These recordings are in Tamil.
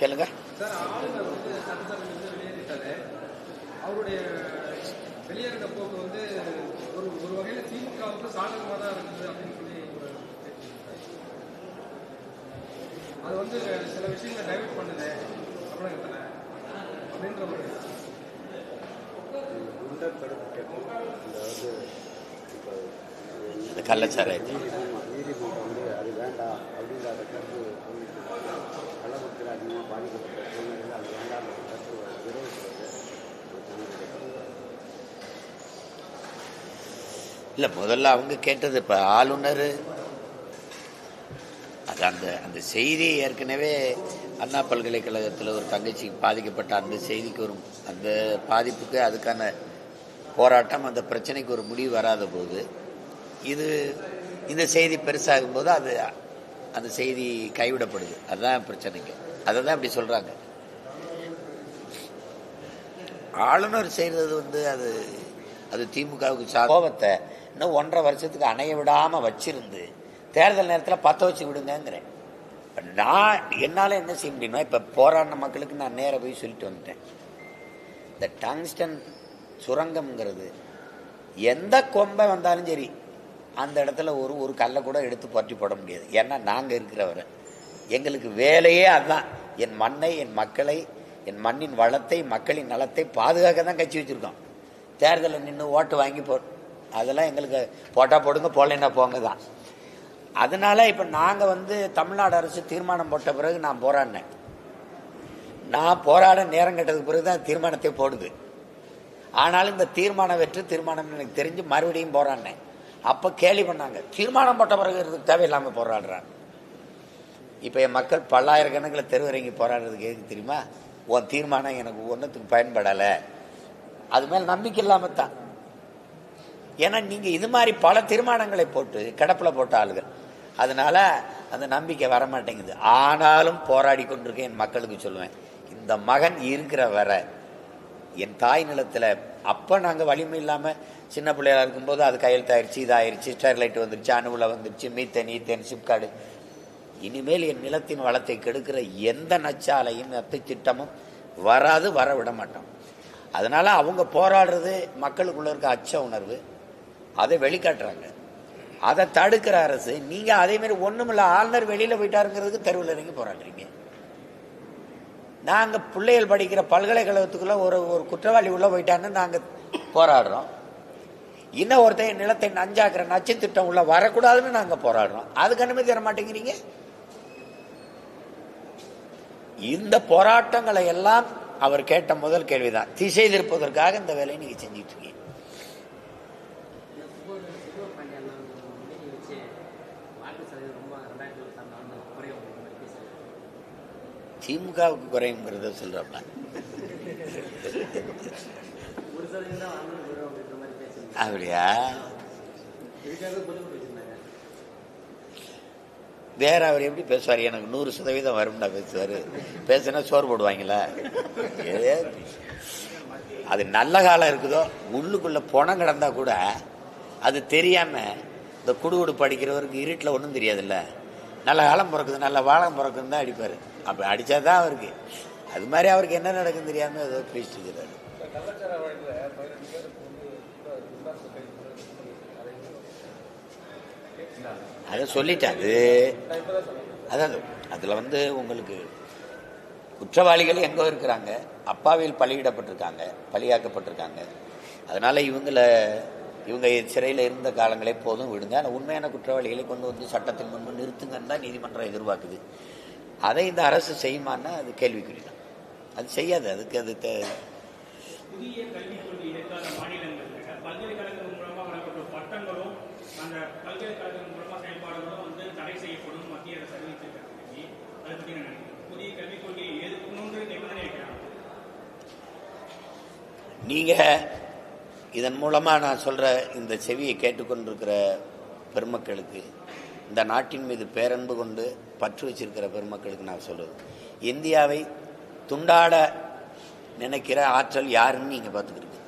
கேளுங்க. சார் ஆளுநர் வந்து சட்டசபையிலிருந்து வெளியேறிட்டாரு. அவருடைய வெளியேறின போக்கு வந்து ஒரு ஒரு வகையில் திமுகவுக்கு சாதகமாக தான் இருக்குது அப்படின்னு சொல்லி ஒரு பேச்சு இருக்கு. அது வந்து சில விஷயங்களை டைவர்ட் பண்ணுது தமிழகத்தில் அப்படின்ற ஒரு இந்த கள்ளச்சாராயத்தை நீதிமன்றம் வந்து அது வேண்டாம் அப்படின்ற கருத்து கள்ளக்குறிச்சியில் அதிகமாக பாதிக்கப்பட்ட சூழ்நிலையில் அது வேண்டாம் கருத்து விரோதிக்கிறது இல்லை முதல்ல அவங்க கேட்டது இப்போ ஆளுநர் அது அந்த அந்த செய்தி ஏற்கனவே அண்ணா பல்கலைக்கழகத்தில் ஒரு தங்கச்சிக்கு பாதிக்கப்பட்ட அந்த செய்திக்கு ஒரு அந்த பாதிப்புக்கு அதுக்கான போராட்டம் அந்த பிரச்சனைக்கு ஒரு முடிவு வராத போது இது இந்த செய்தி பெருசாகும் போது அது அந்த செய்தி கைவிடப்படுது. அதுதான் பிரச்சனைக்கு அதை தான் இப்படி சொல்றாங்க. ஆளுநர் செய்யறது வந்து அது அது திமுகவுக்கு கோபத்தை இன்னும் ஒன்றரை வருஷத்துக்கு அணைய விடாம வச்சிருந்து தேர்தல் நேரத்தில் பத்த வச்சு விடுங்கிறேன் நான் என்னால் என்ன செய்ய முடியுமா இப்போ போராடின மக்களுக்கு நான் நேராக போய் சொல்லிட்டு வந்துட்டேன். இந்த டங்ஸ்டன் சுரங்கம்ங்கிறது எந்த கொம்பை வந்தாலும் சரி அந்த இடத்துல ஒரு ஒரு கல்லை கூட எடுத்து பற்றி போட முடியாது. ஏன்னா நாங்கள் இருக்கிறவரை. எங்களுக்கு வேலையே அதுதான் என் மண்ணை என் மக்களை என் மண்ணின் வளத்தை மக்களின் நலத்தை பாதுகாக்க தான் கட்சி வச்சிருக்கோம். தேர்தலில் நின்று ஓட்டு வாங்கி போ அதெல்லாம் எங்களுக்கு போட்டால் போடுங்க போகலைன்னா போங்க தான். அதனால இப்போ நாங்கள் வந்து தமிழ்நாடு அரசு தீர்மானம் போட்ட பிறகு நான் போராடினேன். நான் போராட நேரம் கட்டதுக்கு பிறகு தான் தீர்மானத்தை போடுது. ஆனாலும் இந்த தீர்மானம் வெற்று தீர்மானம் எனக்கு தெரிஞ்சு மறுபடியும் போராடினேன். அப்போ கேலி பண்ணாங்க. தீர்மானம் போட்ட பிறகு இதுக்கு தேவையில்லாமல் போராடுறான் இப்போ என் மக்கள் பல்லாயிரக்கணக்கில் தெருவரங்கி போராடுறதுக்கு எதுக்கு தெரியுமா? உன் தீர்மானம் எனக்கு ஒன்றுத்துக்கு பயன்படலை. அது மேல் நம்பிக்கை இல்லாமல் தான். ஏன்னா நீங்கள் இது மாதிரி பல தீர்மானங்களை போட்டு கிடப்பில் போட்ட ஆளுகள். அதனால அந்த நம்பிக்கை வர மாட்டேங்குது ஆனாலும் போராடி கொண்டிருக்கேன் என் மக்களுக்கு சொல்லுவேன். இந்த மகன் இருக்கிற வரை என் தாய் நிலத்தில் அப்போ நாங்கள் வலிமை இல்லாமல் சின்ன பிள்ளையா இருக்கும்போது அது கையெழுத்தாயிருச்சு இதாயிருச்சு ஸ்டெர்லைட் வந்துருச்சு அணுவில் வந்துருச்சு மீத்தேன் ஈத்தேன் சிப்காடு இனிமேல் என் நிலத்தின் வளத்தை கெடுக்கிற எந்த நச்சாலையும் எத்த திட்டமும் வராது வர விட மாட்டோம். அதனால் அவங்க போராடுறது மக்களுக்குள்ள இருக்க அச்ச உணர்வு. அதை வெளிக்காட்டுறாங்க. அதை தடுக்கிற அரசு நீங்கள் அதே மாதிரி ஆளுநர் வெளியில் போயிட்டாருங்கிறதுக்கு தெருவில் இறங்கி போராடுறீங்க. நாங்கள் பிள்ளைகள் படிக்கிற பல்கலைக்கழகத்துக்குள்ளே ஒரு ஒரு குற்றவாளி உள்ளே போயிட்டான்னு நாங்கள் போராடுறோம். இன்னும் ஒருத்தன் நிலத்தை நஞ்சாக்குற நச்சு திட்டம் உள்ள வரக்கூடாதுன்னு நாங்க போராடுறோம். அதுக்கு அனுமதி தர மாட்டேங்கிறீங்க? இந்த போராட்டங்களை எல்லாம் அவர் கேட்ட முதல் கேள்விதான். திசை திருப்பதற்காக இந்த வேலையை நீங்க செஞ்சிட்டு இருக்கீங்க. திமுகவுக்கு குறையுங்கிறத சொல்றப்ப. அப்படியா? வேற அவர் எப்படி பேசுவார்? எனக்கு நூறு சதவீதம் வரும்டா பேசுவார். பேசுனா சோறு போடுவாங்களா? அது நல்ல காலம் இருக்குதோ? உள்ளுக்குள்ள பணம் கிடந்தா கூட அது தெரியாம இந்த குடுகுடு படிக்கிறவருக்கு இருட்டில் ஒன்றும் தெரியாதுல்ல. நல்ல காலம் பிறக்குது நல்ல வாழம் பிறக்குதுன்னு தான் அடிப்பார். அப்போ அடித்தாதான் அவருக்கு. அது மாதிரி அவருக்கு என்ன நடக்குன்னு தெரியாமல் ஏதோ பேசிட்டு இருக்கிறாரு கலாச்சார வழக்கில் பதினஞ்சு பேருக்கு வந்து குண்டாசு கைது அதை சொல்லிட்டாரு அதாவது அதில் வந்து உங்களுக்கு குற்றவாளிகள் எங்கே இருக்கிறாங்க. அப்பாவில் பலியிடப்பட்டிருக்காங்க பலியாக்கப்பட்டிருக்காங்க. அதனால இவங்கள இவங்க சிறையில் இருந்த காலங்களே போதும் விடுங்க. ஆனால் உண்மையான குற்றவாளிகளை கொண்டு வந்து சட்டத்தின் முன்பு நிறுத்துங்கன்னு தான் நீதிமன்றம் எதிர்பார்க்குது. அதை இந்த அரசு செய்யுமான்னா அது கேள்விக்குறி தான். அது செய்யாது. அதுக்கு அது தே- புதிய கல்விக் கொள்கை இடைக்கால மாநிலங்களில் பல்கலைக்கழகம் மூலமாக வழங்கப்பட்ட பட்டங்களும் அந்த பல்கலைக்கழகம் மூலமாக செயல்பாடுகளும் வந்து தடை செய்யப்படும் மத்திய அரசு அறிவிச்சிருக்காங்க அதை பற்றி என்ன நினைக்கிறீங்க புதிய கல்விக் கொள்கையை எதிர்க்கணுன்ற நிபந்தனை வைக்கிறாங்க நீங்க இதன் மூலமா நான் சொல்ற இந்த செவியை கேட்டுக்கொண்டிருக்கிற பெருமக்களுக்கு இந்த நாட்டின் மீது பேரன்பு கொண்டு பற்று வச்சிருக்கிற பெருமக்களுக்கு நான் சொல்றது. இந்தியாவை துண்டாட நினைக்கிற ஆற்றல் யாருன்னு நீங்க பார்த்துக்கிறீங்க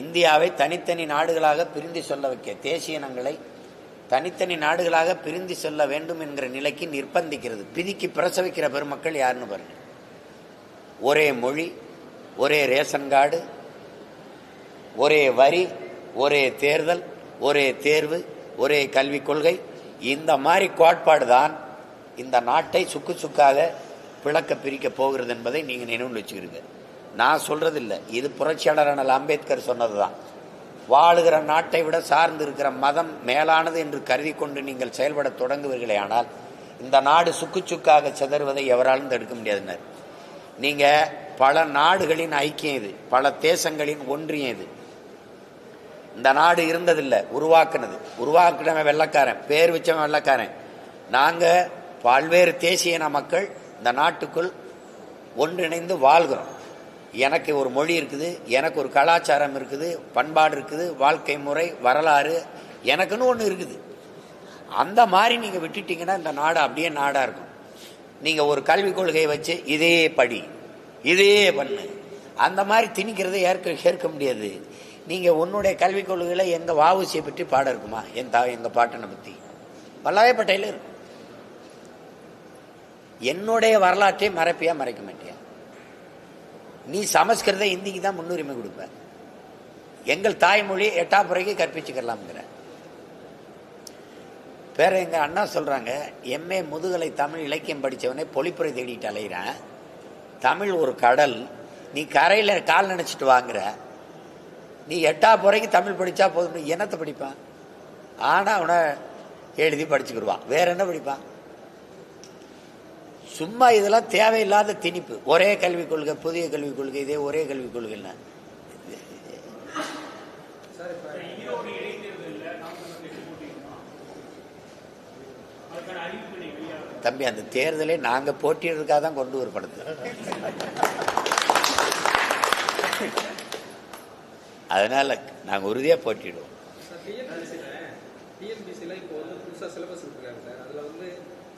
இந்தியாவை தனித்தனி நாடுகளாக பிரிந்து சொல்ல வைக்க தேசிய இனங்களை தனித்தனி நாடுகளாக பிரிந்து செல்ல வேண்டும் என்கிற நிலைக்கு நிர்பந்திக்கிறது பிதிக்கு பிரசவிக்கிற பெருமக்கள் யாருன்னு பாருங்க. ஒரே மொழி ஒரே ரேஷன் கார்டு ஒரே வரி ஒரே தேர்தல் ஒரே தேர்வு ஒரே கல்விக் கொள்கை. இந்த மாதிரி கோட்பாடு தான் இந்த நாட்டை சுக்கு சுக்காக பிளக்க பிரிக்க போகிறது என்பதை நீங்கள் நினைவில் வச்சுக்கிறீங்க நான் சொல்றது இல்லை இது புரட்சியாளர் அண்ணல் அம்பேத்கர் சொன்னதுதான். வாழுகிற நாட்டை விட சார்ந்து இருக்கிற மதம் மேலானது என்று கருதி கொண்டு நீங்கள் செயல்பட தொடங்குவீர்களே ஆனால் இந்த நாடு சுக்கு சுக்காக சிதறுவதை எவராலும் தடுக்க முடியாதுன்னார். நீங்க பல நாடுகளின் ஐக்கியம் இது பல தேசங்களின் ஒன்றியம் இது. இந்த நாடு இருந்ததில்லை உருவாக்குனது. உருவாக்குனவன் வெள்ளக்காரன் பேர் வச்சவன் வெள்ளக்காரன். நாங்கள் பல்வேறு தேசிய இன மக்கள் இந்த நாட்டுக்குள் ஒன்றிணைந்து வாழ்கிறோம். எனக்கு ஒரு மொழி இருக்குது எனக்கு ஒரு கலாச்சாரம் இருக்குது பண்பாடு இருக்குது வாழ்க்கை முறை வரலாறு எனக்குன்னு ஒன்று இருக்குது. அந்த மாதிரி நீங்கள் விட்டுட்டீங்கன்னா இந்த நாடு அப்படியே நாடாக இருக்கும். நீங்கள் ஒரு கல்விக் கொள்கையை வச்சு இதே படி இதே பண்ணு. அந்த மாதிரி திணிக்கிறதை ஏற்க ஏற்க முடியாது. நீங்கள் உன்னுடைய கல்விக் கொள்கையில் எங்கள் வாவுசியை பற்றி பாடம் இருக்குமா? என் தா எங்கள் பாட்டனை பற்றி வல்லாயப்பட்டையில் இருக்கும் என்னுடைய வரலாற்றை மறப்பியா மறைக்க மாட்டியா? நீ சமஸ்கிருத இந்திக்கு தான் முன்னுரிமை கொடுப்ப. எங்கள் தாய்மொழி எட்டாம் எட்டாப்புறைக்கு கற்பிச்சுக்கலாம்ங்கிற. வேற எங்க அண்ணா சொல்றாங்க எம்ஏ முதுகலை தமிழ் இலக்கியம் படித்தவனே பொழிப்புரை தேடிட்டு அலைகிறான் தமிழ் ஒரு கடல். நீ கரையில் கால் நினச்சிட்டு வாங்குற. நீ எட்டாப்புறைக்கு தமிழ் படித்தா போதும் என்னத்தை படிப்பான்? ஆனால் அவனை எழுதி படிச்சுக்கிடுவான். வேற என்ன படிப்பான்? சும்மா இதெல்லாம் தேவையில்லாத திணிப்பு. ஒரே கல்விக் கொள்கை புதிய கல்விக் கொள்கை இதே ஒரே கல்விக் கொள்கைன்னா ஈரோடு இடைத்தேர்தலில் நாம் தமிழர் கட்சி போட்டியிடுமா அதுக்கான அறிவிப்பினை வெளியாகும் தம்பி அந்த தேர்தலை நாங்க போட்டியிடுறதுக்காக தான் கொண்டு வரப்படுது. அதனால நாங்க உறுதியா போட்டிடுவோம் சார் டிஎன்பிசியில் டிஎன்பிசியில் இப்போ வந்து புதுசாக சிலபஸ் இருக்காங்க சார். அதில் வந்து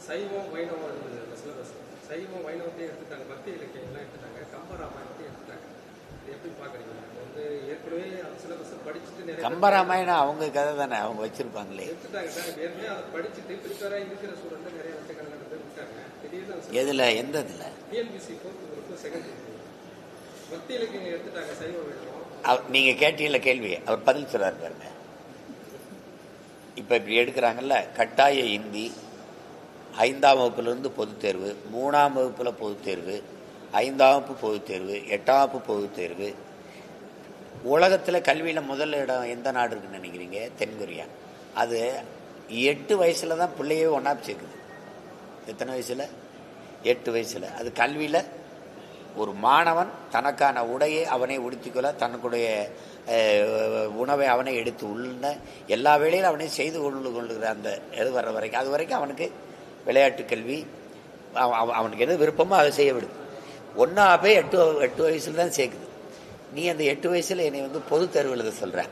சைவம் வைணவம் இருந்தது அந்த சிலபஸ் சைவம் வைணவத்தையும் எடுத்துட்டாங்க பக்தி இலக்கியம்லாம் எடுத்துட்டாங்க கம்பராமாயணத்தையும் கம்பராமாயணம் அவங்க கதை தானே அவங்க வச்சிருப்பாங்களே. எதுல எந்த இதுல? நீங்க கேட்டீங்கள கேள்வி அவர் பதில் சொல்றாரு பாருங்க. இப்ப இப்படி எடுக்கிறாங்கல்ல கட்டாய இந்தி ஐந்தாம் வகுப்புலேருந்து பொதுத் தேர்வு மூணாம் வகுப்புல பொதுத் தேர்வு ஐந்தாம் வகுப்பு பொதுத் தேர்வு எட்டாம் வகுப்பு பொதுத் தேர்வு. உலகத்தில் கல்வியில் முதல் இடம் எந்த நாடு இருக்குன்னு நினைக்கிறீங்க? தென்கொரியா அது எட்டு வயசில் தான் பிள்ளையே ஒன்றா சேர்க்குது. எத்தனை வயசில்? எட்டு வயசில். அது கல்வியில் ஒரு மாணவன் தனக்கான உடையை அவனே உடுத்திக்கொள்ள தனக்குடைய உணவை அவனை எடுத்து உள்ள எல்லா வேலையிலும் அவனே செய்து கொண்டு கொள்ளுகிற அந்த இது வர்ற வரைக்கும். அது வரைக்கும் அவனுக்கு விளையாட்டு கல்வி அவனுக்கு எது விருப்பமோ அதை செய்ய விடுது ஒன்றா போய் எட்டு எட்டு வயசில் தான் சேர்க்குது. நீ அந்த எட்டு வயசில் என்னை வந்து பொது தேர்வு எழுத சொல்கிற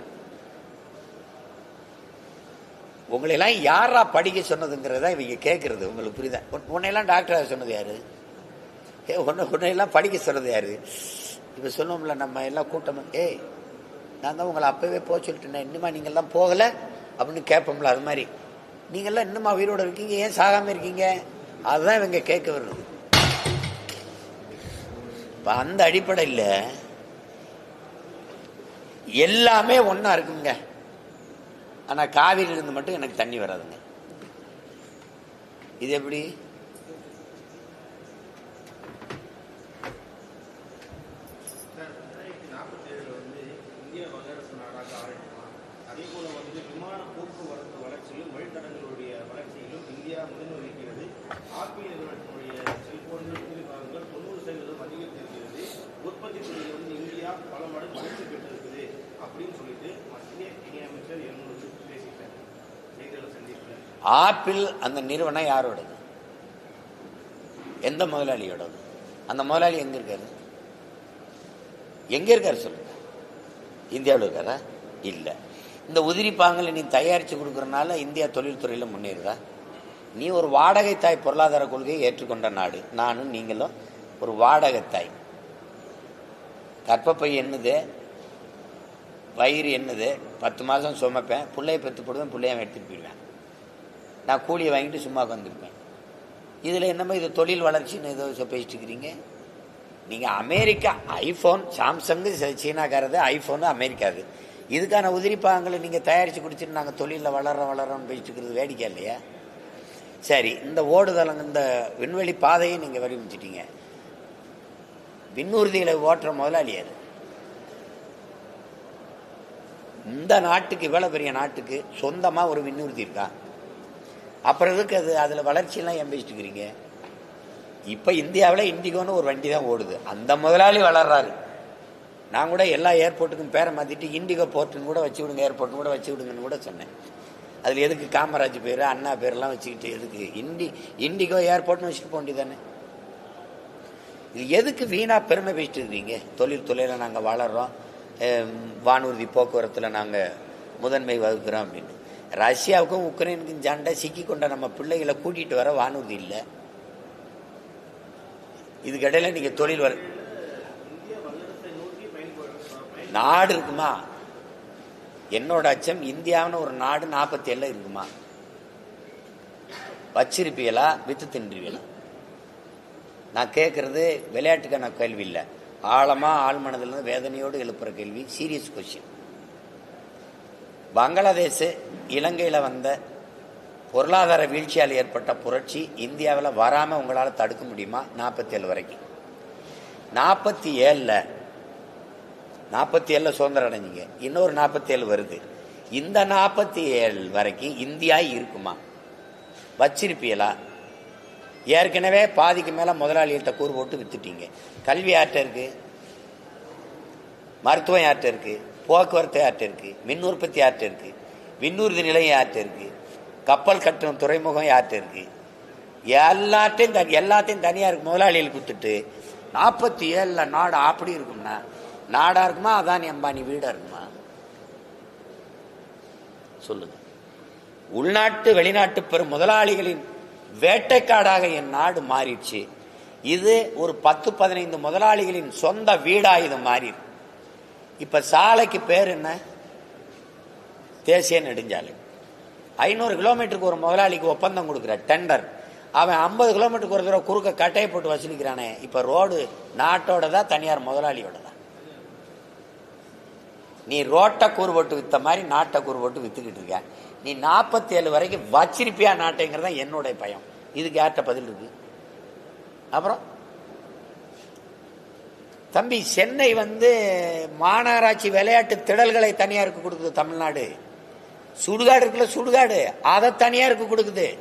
உங்களெல்லாம் யாரா படிக்க சொன்னதுங்கிறத இவங்க கேட்குறது உங்களுக்கு புரியுதா? உன்னையெல்லாம் டாக்டராக சொன்னது யாரு? ஏ உன்னை உன்னையெல்லாம் படிக்க சொன்னது யாரு? இப்போ சொல்லுவோம்ல நம்ம எல்லாம் கூட்டம் ஏய் நான் தான் உங்களை அப்போவே போக சொல்லிட்டேன் இன்னுமா நீங்கள்லாம் போகலை? அப்படின்னு கேட்போம்ல அது மாதிரி. நீங்கள்லாம் இன்னுமா உயிரோடு இருக்கீங்க? ஏன் சாகாமல் இருக்கீங்க? அதுதான் இவங்க கேட்க வருது இப்போ அந்த அடிப்படையில் எல்லாமே ஒன்றா இருக்குங்க. ஆனால் காவிரியிலிருந்து மட்டும் எனக்கு தண்ணி வராதுங்க. இது எப்படி? போக்குவரத்து வளர்ச்சியிலும் வழித்தடங்களுடைய வளர்ச்சியிலும் இந்தியா முதல் வகிக்கிறது ஆப்பிள் நிறுவனத்தினுடைய உற்பத்தி துறையில் வந்து இந்தியா பல மடங்கு வளர்ச்சி பெற்றிருக்குது அப்படின்னு சொல்லிட்டு மத்திய இணையமைச்சர் என்னோட பேசிட்டார். செய்தியாளர் சந்திப்பில் ஆப்பிள் அந்த நிறுவனம் யாரோடது? எந்த முதலாளியோடது? அந்த முதலாளி எங்க இருக்காரு? எங்க இருக்காரு சொல்லுங்க. இந்தியாவில் இருக்காரா? இல்லை. இந்த உதிரி பாங்களை நீ தயாரிச்சு கொடுக்கறனால இந்தியா தொழில்துறையில் முன்னேறுதா? நீ ஒரு வாடகை தாய் பொருளாதார கொள்கையை ஏற்றுக்கொண்ட நாடு. நானும் நீங்களும் ஒரு வாடகை தாய். கற்பப்பை என்னது? வயிறு என்னது? பத்து மாதம் சுமப்பேன். பிள்ளைய பெற்று போடுவேன் பிள்ளைய எடுத்துட்டு போயிடுவேன். நான் கூலியை வாங்கிட்டு சும்மா உட்காந்துருப்பேன் இதில் என்னமோ இது தொழில் வளர்ச்சின்னு ஏதோ சொ- பேசிட்டு இருக்கிறீங்க நீங்கள் அமெரிக்கா ஐஃபோன் சாம்சங்கு சீனாக்காரது ஐஃபோனு அமெரிக்காது. இதுக்கான உதிரிப்பாகங்களை நீங்கள் தயாரித்து கொடுத்துட்டு நாங்கள் தொழிலில் வளர்றோம் வளர்றோம்னு பேசிட்டு இருக்கிறது வேடிக்கை இல்லையா? சரி இந்த ஓடுதளங்க இந்த விண்வெளி பாதையை நீங்கள் வடிவமைச்சிட்டீங்க. விண்ணூர்திகளை ஓட்டுற முதலாளி அது. இந்த நாட்டுக்கு இவ்வளோ பெரிய நாட்டுக்கு சொந்தமாக ஒரு விண்ணூர்தி இருக்கா? அப்புறம் எதுக்கு அது? அதில் வளர்ச்சியெல்லாம் எம்பிச்சிட்டுக்கிறீங்க இப்போ இருக்கிறீங்க இந்தியாவில் இண்டிகோன்னு ஒரு வண்டி தான் ஓடுது. அந்த முதலாளி வளர்றாரு. நான் கூட எல்லா ஏர்போர்ட்டுக்கும் பேரை மாற்றிட்டு இண்டிகோ போர்ட்டுன்னு கூட வச்சு விடுங்க ஏர்போர்ட்னு கூட வச்சு விடுங்கன்னு கூட சொன்னேன். அதில் எதுக்கு காமராஜ் பேர் அண்ணா பேர்லாம் வச்சுக்கிட்டு எதுக்கு? இண்டி இண்டிகோ ஏர்போர்ட்னு வச்சுட்டு போக வேண்டியதானே இது எதுக்கு வீணா பெருமை பேசிட்டு இருக்கீங்க தொழில் துறையில் நாங்கள் வளர்றோம். வானூர்தி போக்குவரத்தில் நாங்கள் முதன்மை வகுக்கிறோம் அப்படின்னு. ரஷ்யாவுக்கும் உக்ரைனுக்கும் சண்டை சிக்கி கொண்ட நம்ம பிள்ளைகளை கூட்டிகிட்டு வர வானூர்தி இல்லை. இதுக்கிடையில் நீங்கள் தொழில் வர நாடு இருக்குமா? என்னோட அச்சம் இந்தியாவின் ஒரு நாடு நாற்பத்தி ஏழில் இருக்குமா? வச்சிருப்பீங்களா? வித்து தின்றுவீங்களா நான் கேட்கறது விளையாட்டுக்கான கேள்வி இல்லை. ஆழமா மனதிலிருந்து வேதனையோடு எழுப்புகிற கேள்வி சீரியஸ் கொஷின் பங்களாதேஷ் இலங்கையில் வந்த பொருளாதார வீழ்ச்சியால் ஏற்பட்ட புரட்சி இந்தியாவில் வராமல் உங்களால் தடுக்க முடியுமா? நாற்பத்தி ஏழு வரைக்கும். நாற்பத்தி ஏழில் நாற்பத்தி ஏழில் சுதந்திரம் அடைஞ்சிங்க. இன்னொரு நாற்பத்தி ஏழு வருது. இந்த நாற்பத்தி ஏழு வரைக்கும் இந்தியா இருக்குமா? வச்சிருப்பீங்களா? ஏற்கனவே பாதிக்கு மேலே முதலாளிகிட்ட கூறு போட்டு வித்துட்டீங்க. கல்வி யார்கிட்ட இருக்கு? மருத்துவம் யார்கிட்ட இருக்கு? போக்குவரத்து யார்கிட்ட இருக்கு? மின் உற்பத்தி யார்கிட்ட இருக்கு? விண்ணூர்தி நிலையம் யார்கிட்ட இருக்கு? கப்பல் கட்டணம் துறைமுகம் யார்கிட்ட இருக்கு? எல்லாத்தையும் தனி- எல்லாத்தையும் தனியாருக்கு முதலாளிகள் கொடுத்துட்டு. நாற்பத்தி ஏழில் நாடு அப்படி இருக்கும்னா நாடாக இருக்குமா அதானி அம்பானி வீடாக இருக்குமா? சொல்லுங்க. உள்நாட்டு வெளிநாட்டு பெரும் முதலாளிகளின் வேட்டைக்காடாக என் நாடு மாறிடுச்சு. இது ஒரு பத்து பதினைந்து முதலாளிகளின் சொந்த வீடா இது மாறி இப்ப சாலைக்கு பேர் என்ன? தேசிய நெடுஞ்சாலை. ஐநூறு கிலோமீட்டருக்கு ஒரு முதலாளிக்கு ஒப்பந்தம் கொடுக்குற டெண்டர் அவன் ஐம்பது கிலோமீட்டருக்கு ஒரு தடவை குறுக்க கட்டையை போட்டு வசூலிக்கிறானே இப்ப ரோடு நாட்டோட தான் தனியார் முதலாளியோட தான் நீ ரோட்டை கூறுபட்டு விற்ற வித்த மாதிரி நாட்டை கூறுபட்டு விற்றுக்கிட்டு வித்துக்கிட்டு இருக்க. நீ நாற்பத்தி ஏழு வரைக்கும் வச்சிருப்பியா நாட்டைங்கிறது தான் என்னுடைய பயம். இதுக்கு யார்கிட்ட பதில் இருக்கு? அப்புறம்? தம்பி சென்னை வந்து மாநகராட்சி விளையாட்டு திடல்களை தனியாருக்கு கொடுக்குது தமிழ்நாடு. சுடுகாடு இருக்குல்ல சுடுகாடு. அதை தனியாருக்கு கொடுக்குது.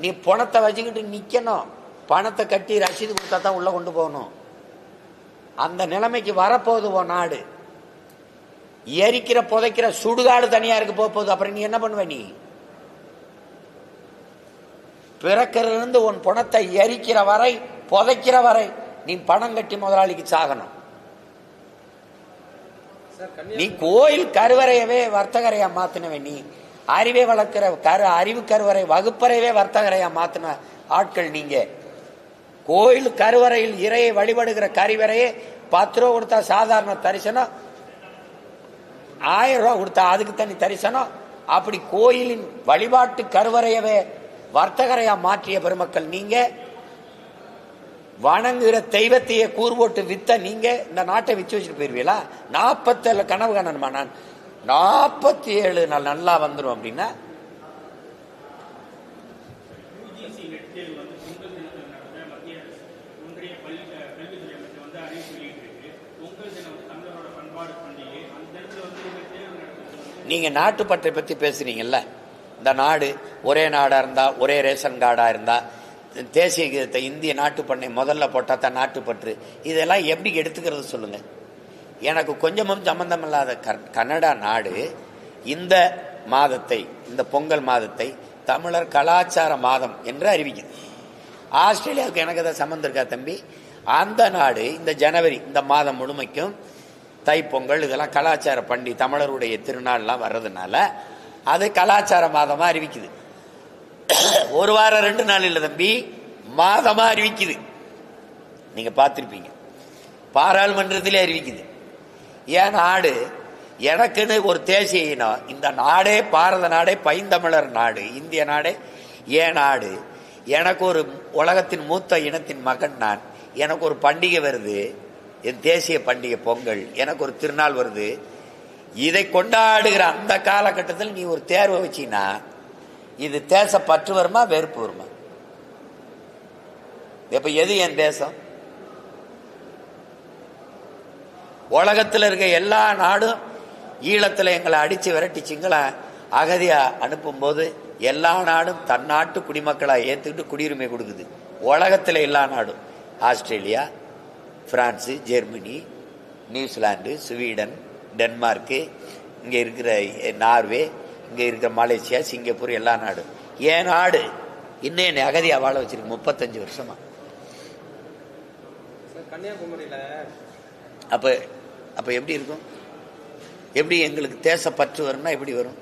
நீ பணத்தை வச்சுக்கிட்டு நிற்கணும் பணத்தை கட்டி ரசீது கொடுத்தா தான் உள்ளே கொண்டு போகணும். அந்த நிலைமைக்கு வரப்போகுது உன் நாடு. எரிக்கிற புதைக்கிற சுடுகாடு தனியாருக்கு போக போகுது. அப்புறம் நீ என்ன பண்ணுவ நீ? பிறக்கிறதுல இருந்து உன் பணத்தை எரிக்கிற வரை புதைக்கிற வரை நீ பணம் கட்டி முதலாளிக்கு சாகணும். நீ கோயில் கருவறையவே வர்த்தகரையா மாத்தினவன் நீ. அறிவை வளர்க்கிற கரு அறிவு கருவறை வகுப்பறையவே வர்த்தகரையா மாத்தின ஆட்கள் நீங்க. கோயில் கருவறையில் இறையை வழிபடுகிற கருவறையே பத்து ரூபா கொடுத்தா சாதாரண தரிசனம் ஆயிரம் ரூபா கொடுத்தா அதுக்கு தனி தரிசனம். அப்படி கோயிலின் வழிபாட்டு கருவறையவே வர்த்தகரையா மாற்றிய பெருமக்கள் நீங்க. வணங்குகிற தெய்வத்தையே கூறு வித்த நீங்க. இந்த நாட்டை விச்சு வச்சுட்டு போயிருவீங்களா? நாற்பத்தேழு கனவு காணணுமா நான்? நாற்பத்தி ஏழு நாள் நல்லா வந்துடும் அப்படின்னா யூஜிசி நெட் தேர்வு வந்து பொங்கல் தினத்தில் நடந்த மத்திய ஒன்றிய பள்ளி அஹ், கல்வித்துறை அமைச்சர் வந்து அறிவிப்பு வெளியிட்டிருக்கு பொங்கல் தினம் வந்து தமிழரோட பண்பாடு பண்டிகை அந்த இடத்துல வந்து இந்த தேர்வு நீங்கள் நீங்க நாட்டுப்பற்றை பத்தி பேசுறீங்கல்ல? இந்த நாடு ஒரே நாடா இருந்தா ஒரே ரேஷன் கார்டா இருந்தா தேசிய கீதத்தை இந்திய நாட்டுப்பண்ணை முதல்ல போட்டா தான் நாட்டுப்பற்று இதெல்லாம் எப்படி எடுத்துக்கிறது சொல்லுங்க. எனக்கு கொஞ்சமும் சம்பந்தம் இல்லாத கனடா நாடு இந்த மாதத்தை இந்த பொங்கல் மாதத்தை தமிழர் கலாச்சார மாதம் என்று அறிவிக்குது. ஆஸ்திரேலியாவுக்கு எனக்கு அதை சம்மந்தம் இருக்கா தம்பி? அந்த நாடு இந்த ஜனவரி இந்த மாதம் முழுமைக்கும் தைப்பொங்கல் இதெல்லாம் கலாச்சார பண்டி தமிழருடைய திருநாள்லாம் வர்றதுனால அது கலாச்சார மாதமா அறிவிக்குது. ஒரு வாரம் ரெண்டு நாள் இல்லை தம்பி மாதமா அறிவிக்குது. நீங்க பார்த்துருப்பீங்க. பாராளுமன்றத்திலே அறிவிக்குது. ஏன் நாடு? எனக்குன்னு ஒரு தேசிய இனம். இந்த நாடே பாரத நாடே பைந்தமிழர் நாடு இந்திய நாடே ஏன் நாடு. எனக்கு ஒரு உலகத்தின் மூத்த இனத்தின் மகன் நான். எனக்கு ஒரு பண்டிகை வருது. என் தேசிய பண்டிகை பொங்கல் எனக்கு ஒரு திருநாள் வருது. இதை கொண்டாடுகிற அந்த காலகட்டத்தில் நீ ஒரு தேர்வை வச்சினா இது தேச பற்று வருமா வெறுப்பு வருமா? இப்ப எது என் தேசம்? உலகத்தில் இருக்க எல்லா நாடும் ஈழத்தில் எங்களை அடிச்சு விரட்டிச்சிங்களா அகதியாக அனுப்பும்போது எல்லா நாடும் தன் நாட்டு குடிமக்களை ஏற்றுக்கிட்டு குடியுரிமை கொடுக்குது. உலகத்தில் எல்லா நாடும். Australia France Germany New Zealand Sweden Denmark இங்கே இருக்கிற நார்வே இங்கே இருக்கிற மலேசியா சிங்கப்பூர் எல்லா நாடும் ஏன் நாடு? இன்னும் என்னை அகதியா வாழ வச்சிருக்கு முப்பத்தஞ்சு வருஷமா. கன்னியாகுமரியில அப்போ அப்போ எப்படி இருக்கும்? எப்படி எங்களுக்கு தேச பற்று வரும்னா எப்படி வரும்?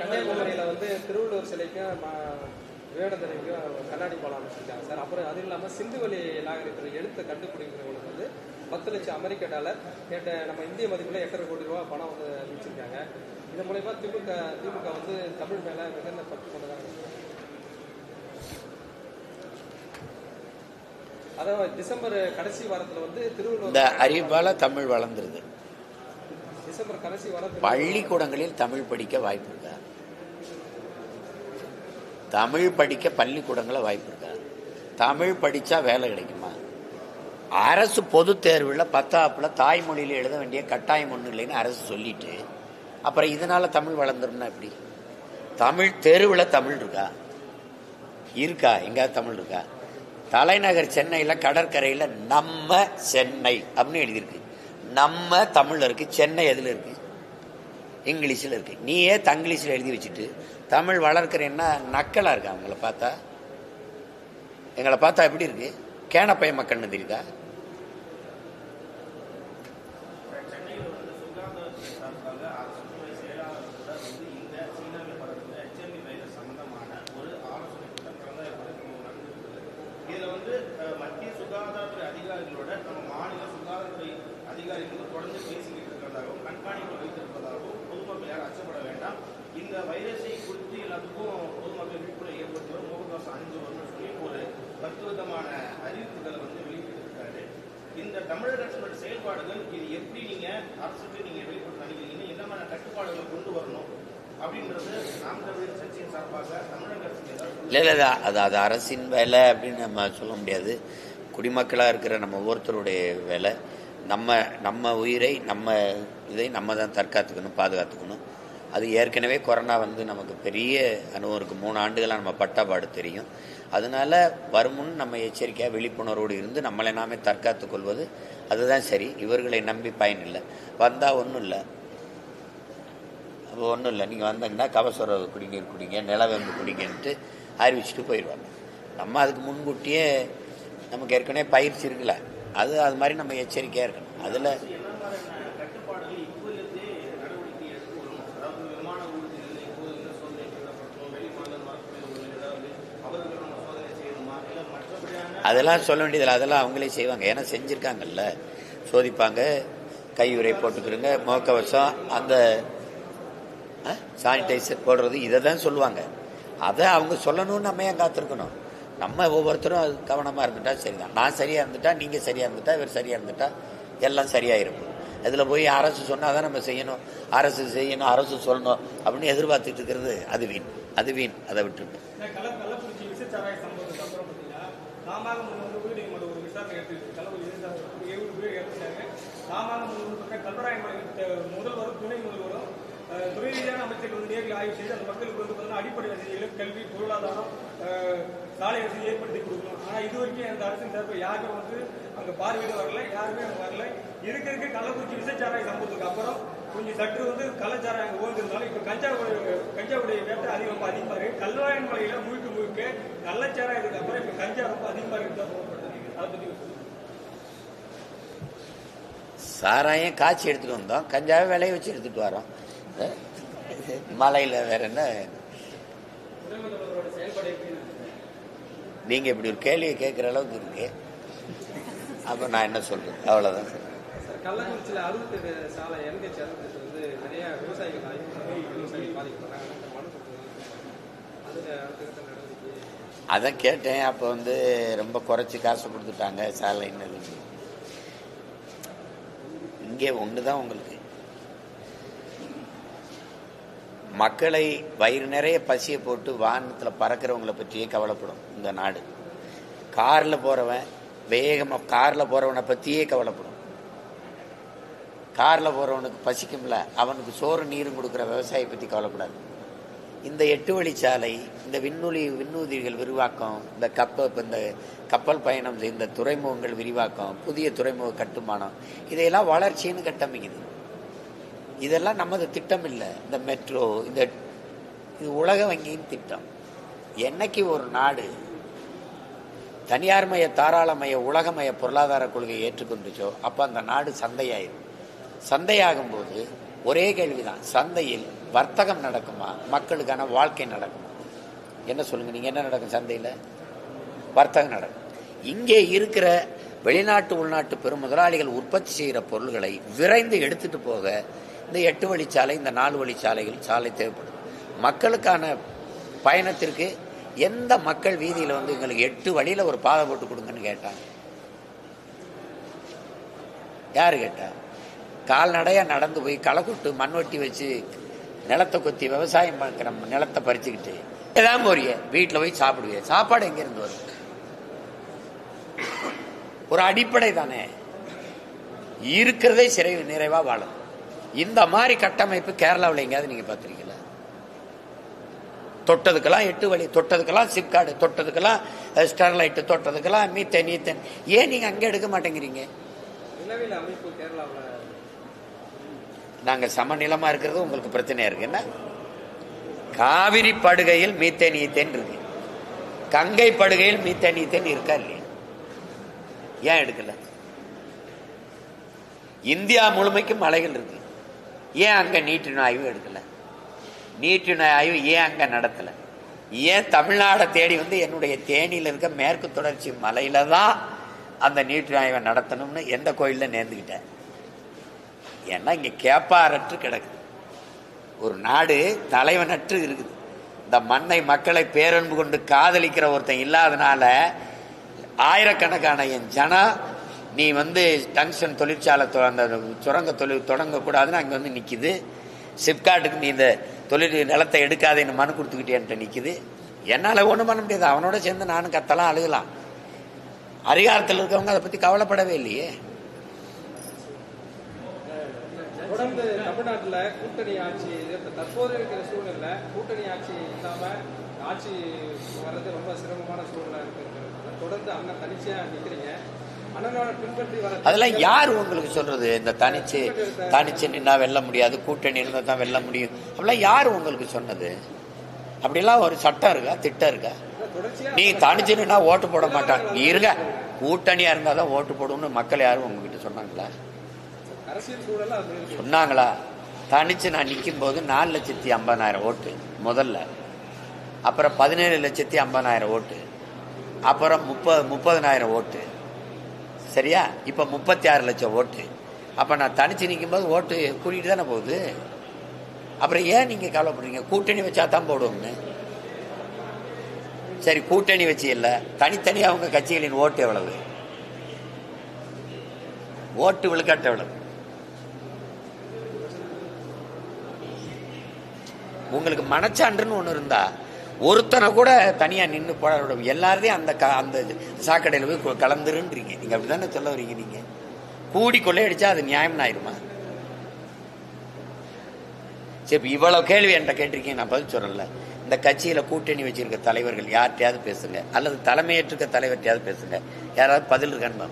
கன்னியாகுமரியில வந்து திருவள்ளுவர் சிலைக்கும் விவேகானந்தருக்கும் கண்ணாடி பாலம் அமைச்சிருக்காங்க சார். அப்புறம் அது இல்லாம சிந்துவெளி நாகரிகத்தில் எழுத்தை கண்டுபிடிக்கிறவங்களுக்கு வந்து பத்து லட்சம் அமெரிக்க டாலர் எட்ட நம்ம இந்திய மதிப்புல எட்டரை கோடி ரூபாய் பணம் வந்து அமைச்சிருக்காங்க இதன் மூலயமா திமுக திமுக வந்து தமிழ் மேல மிகுந்த பற்று கொண்டதாக. அதான் டிசம்பர் கடைசி வாரத்துல வந்து இந்த திருவள்ளுவர் அறிவால தமிழ் வளர்ந்துருது. டிசம்பர் கடைசி வாரம் பள்ளிக்கூடங்களில் தமிழ் படிக்க வாய்ப்பு இருக்கா? தமிழ் படிக்க பள்ளிக்கூடங்களில் வாய்ப்பு இருக்கா? தமிழ் படித்தா வேலை கிடைக்குமா? அரசு பொது தேர்வில் பத்தாப்பில் தாய்மொழியில் எழுத வேண்டிய கட்டாயம் ஒன்றும் இல்லைன்னு அரசு சொல்லிட்டு அப்புறம் இதனால் தமிழ் வளர்ந்துரும்னா எப்படி? தமிழ் தெருவில் தமிழ் இருக்கா? இருக்கா? எங்கேயாவது தமிழ் இருக்கா? தலைநகர் சென்னையில் கடற்கரையில் நம்ம சென்னை அப்படின்னு எழுதியிருக்கு. நம்ம தமிழில் இருக்குது சென்னை எதில் இருக்குது இங்கிலீஷில் இருக்குது நீயே தங்கிலீஷில் எழுதி வச்சுட்டு தமிழ் வளர்க்குறேன்னா நக்கலாக இருக்கா அவங்கள பார்த்தா. எங்களை பார்த்தா எப்படி இருக்கு? கேனப்பைய மக்கள்னு தெரியுதா சென்னையில் வந்து சுகாதாரத்துறை சார்பாக அரசுத்துறை செயலாளர் கூட வந்து இந்த சீனாவில் பரவுகிற ஹெச்எம்பி வைரஸ் சம்பந்தமான ஒரு ஆலோசனை கூட்டம் கடந்த இருபத்தி நடந்திருக்கிறது இதில் வந்து அஹ், மத்திய சுகாதாரத்துறை அதிகாரிகளோட நம்ம மாநில சுகாதாரத்துறை அதிகாரிகள் தொடர்ந்து பேசிக்கிட்டு இருக்கிறதாகவும் கண்காணிப்பு வைத்திருப்பதாகவும் பொதுமக்கள் யாரும் அச்சப்பட வேண்டாம் இந்த வைரஸை குறித்து எல்லாத்துக்கும் பொதுமக்கள் விழிப்புணர்வு ஏற்படுத்தி வரும் முகக்கவசம் அணிஞ்சு வரணும்னு சொல்லி ஒரு பத்து விதமான அறிவிப்புகளை வந்து வெளியிட்டிருக்காரு இந்த தமிழக அரசோட செயல்பாடுகள் இது எப்படி நீங்க அரசுக்கு நீங்க வெளிப்படுத்த நினைக்கிறீங்க என்ன மாதிரி கட்டுப்பாடுகளை கொண்டு வரணும் அப்படின்றது நாம் தமிழர் கட்சியின் சார்பாக தமிழக அரசுக்கு இல்லை இல்லை அது அது அரசின் வேலை அப்படின்னு நம்ம சொல்ல முடியாது. குடிமக்களாக இருக்கிற நம்ம ஒவ்வொருத்தருடைய வேலை. நம்ம நம்ம உயிரை நம்ம இதை நம்ம தான் தற்காத்துக்கணும் பாதுகாத்துக்கணும். அது ஏற்கனவே கொரோனா வந்து நமக்கு பெரிய அனுபவம் இருக்குது மூணு ஆண்டுகளாக நம்ம பட்டாபாடு தெரியும். அதனால வருமுன் நம்ம எச்சரிக்கையாக விழிப்புணர்வோடு இருந்து நம்மளை நாமே தற்காத்து கொள்வது அதுதான் சரி. இவர்களை நம்பி பயன் இல்லை. வந்தால் ஒன்றும் இல்லை. அப்போ ஒன்றும் இல்லை. நீங்கள் வந்தீங்கன்னா கபசுர குடிநீர் குடிங்க நிலவேம்பு குடிங்கன்ட்டு அறிவிச்சுட்டு போயிடுவாங்க. நம்ம அதுக்கு முன்கூட்டியே நமக்கு ஏற்கனவே பயிற்சி இருக்குல்ல. அது அது மாதிரி நம்ம எச்சரிக்கையாக இருக்கணும். அதில் என்ன மாதிரியான கட்டுப்பாடுகள் இப்போதே நடவடிக்கை எடுத்து வரணும் அதாவது விமான ஊர்திகளில் இப்போது இந்த சோதனை செய்யப்பட்டோம் வெளி மாநிலம் வரக்கூடியவர்கள் ஏதாவது அவர்கள் நம்ம சோதனை செய்யணுமா இல்லை மற்றபடியான அதெல்லாம் சொல்ல வேண்டியதில்லை. அதெல்லாம் அவங்களே செய்வாங்க. ஏன்னா செஞ்சுருக்காங்கல்ல. சோதிப்பாங்க. கையுறை போட்டுக்கிறோங்க முகக்கவசம் அந்த சானிடைசர் போடுறது இதை தான் சொல்லுவாங்க. அதை அவங்க சொல்லணும்னு நம்ம ஏன் காத்திருக்கணும்? நம்ம ஒவ்வொருத்தரும் அது கவனமாக இருந்துட்டா சரிதான். நான் சரியாக இருந்துட்டா நீங்கள் சரியாக இருந்துட்டா இவர் சரியாக இருந்துட்டா எல்லாம் சரியாயிருக்கும் அதில் போய் அரசு சொன்னால் தான் நம்ம செய்யணும். அரசு செய்யணும் அரசு சொல்லணும் அப்படின்னு எதிர்பார்த்துட்டு இருக்கிறது. அது வீண். அது வீண். அதை விட்டுட்டு இந்த கள்ள கள்ளக்குறிச்சி விசச்சாராய சம்பவத்துக்கு அப்புறம் பார்த்தீங்கன்னா தாமாக முன்வந்து உயர்நீதிமன்றம் ஒரு விசாரணை எடுத்து கள்ளக்குறிச்சி விசச்சாராய ஏழு பேர் இறந்துட்டாங்க. தாமாக முன்வந்து பக்கம் கல்வராயன் முதல்வரும் துணை முதல்வரும் அஹ், துறை ரீதியான அமைச்சர்கள் வந்து நேரில் ஆய்வு செய்து அந்த மக்களுக்கு வந்து பார்த்தீங்கன்னா அடிப்படை வசதிகளும் கல்வி பொருளாதாரம் சாலை வசதி ஏற்படுத்தி கொடுக்கணும். ஆனால் இது வரைக்கும் அந்த அரசின் சார்பில் யாருமே வந்து அங்கே பார்வையிட வரல யாருமே அங்கே வரல. இருக்க இருக்க கள்ளக்குறிச்சி விசச்சாராய சம்பவத்துக்கு அப்புறம் கொஞ்சம் சற்று வந்து கள்ளச்சாராயம் அங்கே ஓய்ந்திருந்தாலும் இப்போ கஞ்சா கஞ்சாவுடைய வேட்டை அதிகம் அதிகமாக இருக்கு. கல்வாயன் மலையில முழுக்க முழுக்க கள்ளச்சாராயத்துக்கு அப்புறம் இப்போ கஞ்சா ரொம்ப அதிகமாக இருக்கு. சாராயம் காய்ச்சி எடுத்துட்டு வந்தோம். கஞ்சாவை விளைய வச்சு எடுத்துட்டு வரோம். மலையில் வேற என்ன? நீங்கள் இப்படி ஒரு கேள்வியை கேட்குற அளவுக்கு இருக்கு. அப்போ நான் என்ன சொல்றது? அவ்வளோதான் கள்ளக்குறிச்சியில் அறுபத்தெட்டு சாலை என்கேச்சி அறுபத்தெட்டு வந்து நிறைய விவசாயிகள் அதை கேட்டேன் அப்போ வந்து ரொம்ப குறைச்சி காசு கொடுத்துட்டாங்க சாலைன்னு இங்கே ஒன்று தான் உங்களுக்கு. மக்களை வயிறு நிறைய பசியை போட்டு வானத்தில் பறக்கிறவங்கள பற்றியே கவலைப்படும் இந்த நாடு. காரில் போகிறவன் வேகமாக காரில் போகிறவனை பற்றியே கவலைப்படும். காரில் போகிறவனுக்கு பசிக்கும்ல அவனுக்கு சோறு நீரும் கொடுக்குற விவசாயி பற்றி கவலைப்படாது. இந்த எட்டு வழிச்சாலை இந்த விண்ணுலி விண்ணூதிகள் விரிவாக்கம் இந்த கப்பல் இந்த கப்பல் பயணம் இந்த துறைமுகங்கள் விரிவாக்கம் புதிய துறைமுக கட்டுமானம் இதையெல்லாம் வளர்ச்சின்னு கட்டமைக்குது. இதெல்லாம் நமது திட்டம் இல்லை இந்த மெட்ரோ இந்த இது உலக வங்கியின் திட்டம். என்னைக்கு ஒரு நாடு தனியார்மய தாராளமய உலகமய பொருளாதார கொள்கையை ஏற்றுக்கொண்டுச்சோ அப்போ அந்த நாடு சந்தையாயிரும். சந்தையாகும்போது ஒரே கேள்விதான். சந்தையில் வர்த்தகம் நடக்குமா? மக்களுக்கான வாழ்க்கை நடக்குமா? என்ன சொல்லுங்க நீங்க என்ன நடக்கும் சந்தையில்? வர்த்தகம் நடக்கும். இங்கே இருக்கிற வெளிநாட்டு உள்நாட்டு பெரும் முதலாளிகள் உற்பத்தி செய்கிற பொருள்களை விரைந்து எடுத்துட்டு போக இந்த எட்டு வழிச்சாலை இந்த நாலு வழிச்சாலைகள் சாலை தேவைப்படும். மக்களுக்கான பயணத்திற்கு எந்த மக்கள் வீதியில் வந்து எங்களுக்கு எட்டு வழியில் ஒரு பாதை போட்டு கொடுங்கன்னு கேட்டாங்க. யார் கேட்டா? கால்நடையாக நடந்து போய் களை கொட்டு மண்வெட்டி வச்சு நிலத்தை கொத்தி விவசாயம் பார்க்குற நிலத்தை பறிச்சுக்கிட்டு ஏதாவது போறிய? வீட்டில் போய் சாப்பிடுவேன் சாப்பாடு எங்கேருந்து வரும்? ஒரு அடிப்படை தானே. இருக்கிறதே சிறை நிறைவாக வாழும். இந்த மாதிரி கட்டமைப்பு கேரளாவில் எங்கேயாவது நீங்கள் பார்த்துருக்கீங்களா? தொட்டதுக்கெல்லாம் எட்டு வழி தொட்டதுக்கெல்லாம் சிப்கார்டு தொட்டதுக்கெல்லாம் ஸ்டெர்லைட்டு தொட்டதுக்கெல்லாம் மீத்தன் நீத்தன் ஏன் நீங்கள் அங்கே எடுக்க மாட்டேங்கிறீங்க? நாங்கள் சமநிலமாக இருக்கிறது உங்களுக்கு பிரச்சனையாக இருக்கு. என்ன? காவிரி படுகையில் மீத்தேன் ஈத்தேன் இருக்கு. கங்கை படுகையில் மீத்தேன் ஈத்தேன் இருக்கா இல்லையா? ஏன் எடுக்கல? இந்தியா முழுமைக்கும் மலைகள் இருக்கு. ஏன் அங்கே நீட்டின ஆய்வு எடுக்கல? நீட்டின ஆய்வு ஏன் அங்கே நடத்தல? ஏன் தமிழ்நாடை தேடி வந்து என்னுடைய தேனியில் இருக்க மேற்கு தொடர்ச்சி மலையில தான் அந்த நீட்டின ஆய்வை நடத்தணும்னு எந்த கோயிலில் நேர்ந்துக்கிட்டேன் ஏன்னா இங்கே கேப்பாரற்று கிடக்குது ஒரு நாடு தலைவனற்று இருக்குது. இந்த மண்ணை மக்களை பேரன்பு கொண்டு காதலிக்கிற ஒருத்தன் இல்லாதனால ஆயிரக்கணக்கான என் ஜனம் நீ வந்து டங்ஷன் தொழிற்சாலை தொ- அந்த சுரங்க தொழில் தொடங்கக்கூடாதுன்னு அங்கே வந்து நிற்கிது சிப்காட்டுக்கு நீ இந்த தொழில் நிலத்தை எடுக்காதேன்னு மனு கொடுத்துக்கிட்டேன்ட்டு நிற்கிது என்னால் ஒன்றும் பண்ண முடியாது. அவனோட சேர்ந்து நானும் கத்தலாம் அழுகலாம். அதிகாரத்தில் இருக்கவங்க அதை பற்றி கவலைப்படவே இல்லையே. தொடர்ந்து தமிழ்நாட்டில் கூட்டணி ஆட்சி தற்போது இருக்கிற சூழ்நிலை கூட்டணி ஆட்சி இல்லாம ஆட்சி வர்றது ரொம்ப சிரமமான சூழ்நிலை இருக்கு. தொடர்ந்து அண்ணன் தனிச்சையா நிக்கிறீங்க. அதெல்லாம் யார் உங்களுக்கு சொல்றது? இந்த தனிச்சு தனிச்சு நின்னா வெல்ல முடியாது கூட்டணி இருந்தா தான் வெல்ல முடியும். அப்படிலாம் யார் உங்களுக்கு சொன்னது? அப்படிலாம் ஒரு சட்டம் இருக்கா? திட்டம் இருக்கா? நீ தனிச்சு நின்னா ஓட்டு போட மாட்டான். நீ இருங்க. கூட்டணியா இருந்தா தான் ஓட்டு போடும்னு மக்கள் யாரும் உங்ககிட்ட சொன்னாங்களா அரசியல் சூழல் அது இருக்கு சொன்னாங்களா? தனிச்சு நான் நிற்கும் போது நாலு லட்சத்தி ஐம்பதாயிரம் ஓட்டு முதல்ல. அப்புறம் பதினேழு லட்சத்தி ஐம்பதாயிரம் ஓட்டு அப்புறம் முப்பது முப்பதனாயிரம் ஓட்டு. சரியா? இப்போ முப்பத்தி ஆறு லட்சம் ஓட்டு. அப்போ நான் தனிச்சு நிற்கும் போது ஓட்டு கூட்டிகிட்டு தானே போகுது? அப்புறம் ஏன் நீங்கள் கவலைப்படுறீங்க? கூட்டணி வச்சா தான் போடுவோம்னு. சரி கூட்டணி வச்சு இல்லை. தனித்தனியாக அவங்க கட்சிகளின் ஓட்டு எவ்வளவு? ஓட்டு விழுக்காட்டு எவ்வளவு? உங்களுக்கு மனச்சான்றுன்னு ஒன்று இருந்தா ஒருத்தனை கூட தனியாக நின்று போட எல்லாரையும் அந்த க- அந்த சாக்கடையில் போய் கலந்துருன்றீங்க. நீங்கள் அப்படி தானே சொல்ல வரீங்க நீங்கள் கூடி கொள்ளையடிச்சா அது நியாயம் ஆயிருமா? சரி இப்போ இவ்வளோ கேள்வி என்கிட்ட கேட்டிருக்கீங்க நான் பதில் சொல்லல. இந்த கட்சியில் கூட்டணி வச்சிருக்க தலைவர்கள் யார்கிட்டையாவது பேசுங்க. அல்லது தலைமையேற்றிருக்க தலைவர்கிட்டயாவது பேசுங்க. யாராவது பதில் இருக்கான்னு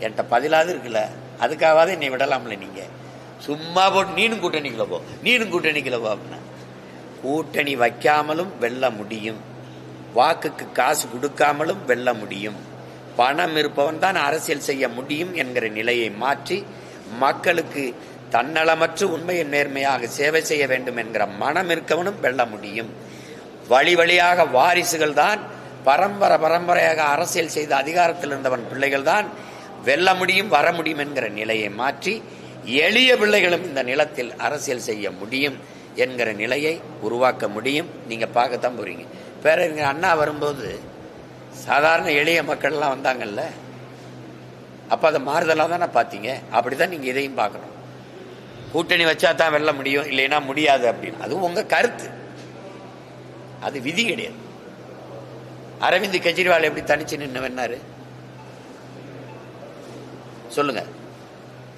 என்கிட்ட பதிலாவது இருக்குல்ல? அதுக்காகவாது என்னை விடலாம்ல நீங்கள் சும்மா போட்டு நீனும் கூட்டணிக்குள்ள போ. நீனும் கூட்டணிக்குள்ள போ அப்படின்னா. கூட்டணி வைக்காமலும் வெல்ல முடியும். வாக்குக்கு காசு கொடுக்காமலும் வெல்ல முடியும். பணம் இருப்பவன் தான் அரசியல் செய்ய முடியும் என்கிற நிலையை மாற்றி மக்களுக்கு தன்னலமற்று உண்மையின் நேர்மையாக சேவை செய்ய வேண்டும் என்கிற மனம் இருக்கவனும் வெல்ல முடியும். வழி வழியாக வாரிசுகள் தான் பரம்பரை பரம்பரையாக அரசியல் செய்த அதிகாரத்தில் இருந்தவன் பிள்ளைகள் தான் வெல்ல முடியும் வர முடியும் என்கிற நிலையை மாற்றி எளிய பிள்ளைகளும் இந்த நிலத்தில் அரசியல் செய்ய முடியும். என்கிற நிலையை உருவாக்க முடியும். நீங்கள் பார்க்கத்தான் போறீங்க. பேரறிஞர் அண்ணா வரும்போது சாதாரண எளிய மக்கள்லாம் வந்தாங்கல்ல? அப்போ அதை மாறுதலாக தானே பார்த்தீங்க? அப்படிதான் நீங்கள் இதையும் பார்க்கணும். கூட்டணி வச்சா தான் வெல்ல முடியும் இல்லைன்னா முடியாது அப்படின்னு. அதுவும் உங்கள் கருத்து. அது விதி கிடையாது. அரவிந்த் கெஜ்ரிவால் எப்படி தனிச்சு நின்று வேணாரு சொல்லுங்க.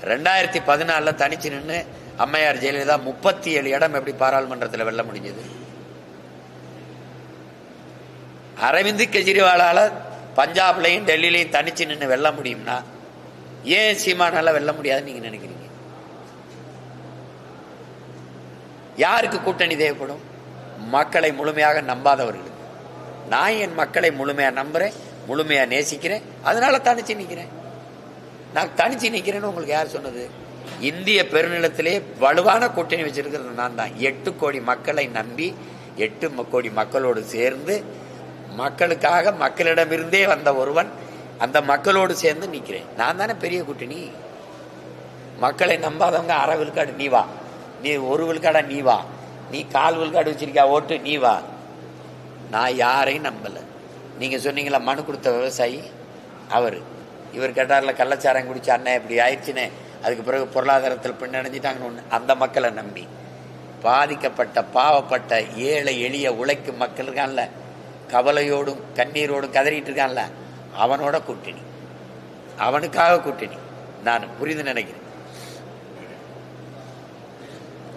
ரெண்டாயிரத்தி பதினாலில் தனிச்சு நின்று அம்மையார் ஜெயலலிதா முப்பத்தி ஏழு இடம் எப்படி பாராளுமன்றத்தில் வெல்ல முடிஞ்சது? அரவிந்த் கெஜ்ரிவாலால் பஞ்சாப்லையும் டெல்லியிலையும் தனிச்சு நின்று வெல்ல முடியும்னா ஏன் சீமானால வெல்ல முடியாதுன்னு நீங்க நினைக்கிறீங்க? யாருக்கு கூட்டணி தேவைப்படும்? மக்களை முழுமையாக நம்பாதவர்களுக்கு. நான் என் மக்களை முழுமையா நம்புறேன் முழுமையா நேசிக்கிறேன் அதனால தனிச்சு நிற்கிறேன் நான் தனிச்சு நிற்கிறேன்னு உங்களுக்கு யார் சொன்னது? இந்திய பெருநிலத்திலே வலுவான கூட்டணி வச்சிருக்கிறது நான் தான். எட்டு கோடி மக்களை நம்பி எட்டு கோடி மக்களோடு சேர்ந்து மக்களுக்காக மக்களிடமிருந்தே வந்த ஒருவன் அந்த மக்களோடு சேர்ந்து நிற்கிறேன். நான் தானே பெரிய கூட்டணி. மக்களை நம்பாதவங்க அரை விழுக்காடு நீ வா. நீ ஒரு விழுக்காடா நீ வா. நீ கால் விழுக்காடு வச்சிருக்கியா ஓட்டு நீ வா. நான் யாரையும் நம்பலை. நீங்கள் சொன்னீங்களா மனு கொடுத்த விவசாயி அவர். இவர் கேட்டார்ல கள்ளச்சாரம் குடிச்ச அண்ணன் இப்படி ஆயிடுச்சுன்னு. அதுக்கு பிறகு பொருளாதாரத்தில் பின்னடைஞ்சிட்டாங்கன்னு ஒன்று அந்த மக்களை நம்பி. பாதிக்கப்பட்ட பாவப்பட்ட ஏழை எளிய உழைக்கும் மக்கள் இருக்கான்ல. கவலையோடும் கண்ணீரோடும் கதறிட்டு இருக்கான்ல. அவனோட கூட்டணி. அவனுக்காக கூட்டணி. நான் புரிந்து நினைக்கிறேன்.